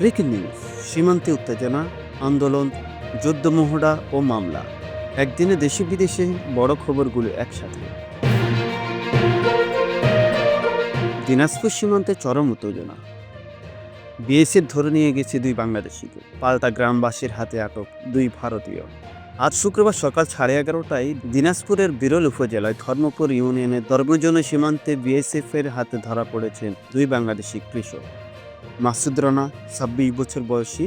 Breaking news, সীমান্তে উত্তেজনা, আন্দোলন যুদ্ধমহড়া ও মামলা। একদিনে দেশে বিদেশে বড় খবরগুলো একসাথে। দিনাজপুর সীমান্তে চরম উত্তেজনা। বিএসএফ ধরে নিয়ে গেছে দুই বাংলাদেশিকে। পাল্টা গ্রামবাসীর হাতে আটক দুই ভারতীয়। আজ শুক্রবার সকাল সাড়ে এগারোটায় দিনাজপুরের বিরল উপজেলায় ধর্মপুর ইউনিয়নের দর্বজনী সীমান্তে বিএসএফ এর হাতে ধরা পড়েছেন দুই বাংলাদেশি কৃষক। মাসুদ রানা, ছাব্বিশ বছর বয়সী,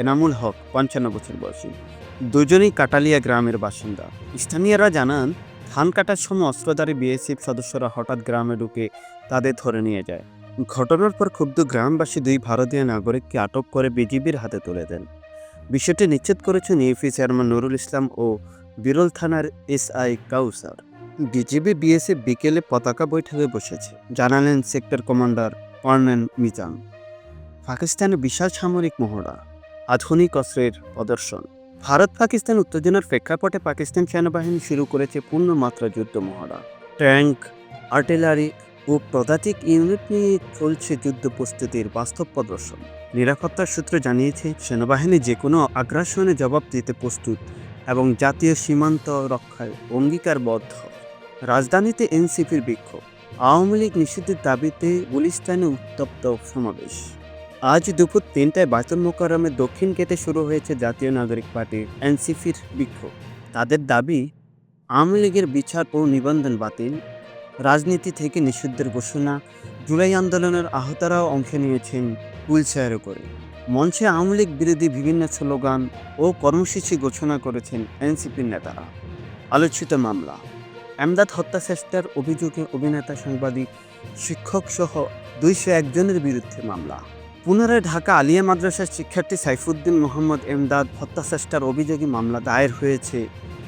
এনামুল হক, পঞ্চান্ন বছর বয়সী। দুজনেই কাটালিয়া গ্রামের বাসিন্দা। স্থানীয়রা জানান, ধান কাটার সময় অস্ত্রধারী বিএসএফ সদস্যরা হঠাৎ গ্রামে ঢুকে তাদের ধরে নিয়ে যায়। ঘটনার পর ক্ষুব্ধ গ্রামবাসী দুই ভারতীয় নাগরিককে আটক করে বিজিবির হাতে তুলে দেন। বিষয়টি নিশ্চিত করেছেন ইউপি চেয়ারম্যান নুরুল ইসলাম ও বিরল থানার এসআই কাউসার। বিজিবি বিএসএফ বিকেলে পতাকা বৈঠকে বসেছে, জানালেন সেক্টর কমান্ডার কর্নেল মিজান। পাকিস্তানে বিশাল সামরিক মহড়া, আধুনিক অস্ত্রের প্রদর্শন। ভারত পাকিস্তান উত্তেজনার প্রেক্ষাপটে পাকিস্তান সেনাবাহিনী শুরু করেছে পূর্ণমাত্রা যুদ্ধ মহড়া। ট্যাঙ্ক, আর্টিলারি ও পদাতিক ইউনিট নিয়ে চলছে যুদ্ধ প্রস্তুতির বাস্তব প্রদর্শন। নিরাপত্তার সূত্র জানিয়েছে, সেনাবাহিনী যে কোনো আগ্রাসনে জবাব দিতে প্রস্তুত এবং জাতীয় সীমান্ত রক্ষায় অঙ্গীকারবদ্ধ। রাজধানীতে এনসিপির বিক্ষোভ। আওয়ামী লীগ নিষিদ্ধের দাবিতে গুলিস্তানে উত্তপ্ত সমাবেশ। আজ দুপুর তিনটায় বায়তুল মোকাররমের দক্ষিণ গেটে শুরু হয়েছে জাতীয় নাগরিক পার্টি, এনসিপির বিক্ষোভ। তাদের দাবি, আওয়ামী লীগের বিচার ও নিবন্ধন বাতিল, রাজনীতি থেকে নিষিদ্ধের ঘোষণা, জুলাই আন্দোলনের আহতারাও অংশ নিয়েছেন হুইলচেয়ারে করে মঞ্চে আওয়ামী লীগ বিরোধী বিভিন্ন স্লোগান ও কর্মসূচি ঘোষণা করেছেন এনসিপির নেতারা। আলোচিত মামলা, এমদাদ হত্যা চেষ্টার অভিযোগে অভিনেতা সাংবাদিক শিক্ষক সহ দুইশো একজনের বিরুদ্ধে মামলা। পুনরায় ঢাকা আলিয়া মাদ্রাসার শিক্ষার্থী সাইফুদ্দিন মোহাম্মদ এমদাদ হত্যা চেষ্টার অভিযোগে মামলা দায়ের হয়েছে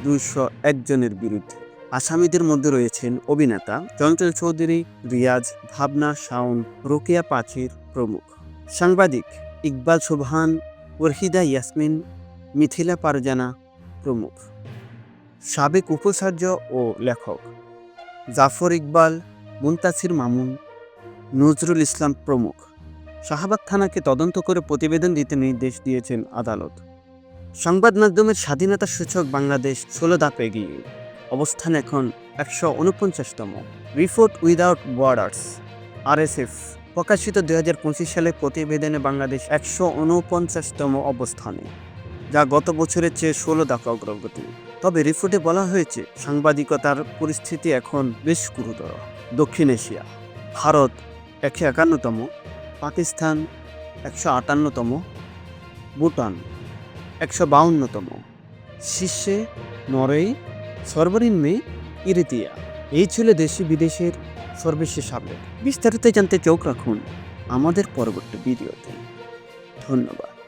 দুইশো একজনের বিরুদ্ধে। আসামিদের মধ্যে রয়েছেন অভিনেতা চঞ্চল চৌধুরী, রিয়াজ, ভাবনা, শাওন, রোকেয়া পাচির প্রমুখ। সাংবাদিক ইকবাল সুবহান, ওরহিদা ইয়াসমিন, মিথিলা পারজানা প্রমুখ। সাবেক উপাচার্য ও লেখক জাফর ইকবাল, মুনতাসির মামুন, নজরুল ইসলাম প্রমুখ। শাহবাগ থানাকে তদন্ত করে প্রতিবেদন দিতে নির্দেশ দিয়েছেন আদালত। সংবাদ মাধ্যমের স্বাধীনতা সূচক বাংলাদেশ ষোলো ধাপ এগিয়ে। অবস্থান এখন একশো উনপঞ্চাশতম রিপোর্ট উইদাউট বর্ডার্স। আরএসএফ। প্রকাশিত দুই হাজার পঁচিশ সালে প্রতিবেদনে বাংলাদেশ একশো উনপঞ্চাশতম অবস্থানে, যা গত বছরের চেয়ে ষোলো ধাপ অগ্রগতি। তবে রিপোর্টে বলা হয়েছে, সাংবাদিকতার পরিস্থিতি এখন বেশ গুরুতর। দক্ষিণ এশিয়া। ভারত একশো একান্নতম। পাকিস্তান একশো আটান্নতম, ভুটান একশো বাউন্নতম, শীর্ষে নরওয়ে, সর্বনিম্নে ইরিতিয়া। এই ছিল দেশি বিদেশের সর্বশেষ আপডেট। বিস্তারিত জানতে চোখ রাখুন আমাদের পরবর্তী ভিডিওতে। ধন্যবাদ।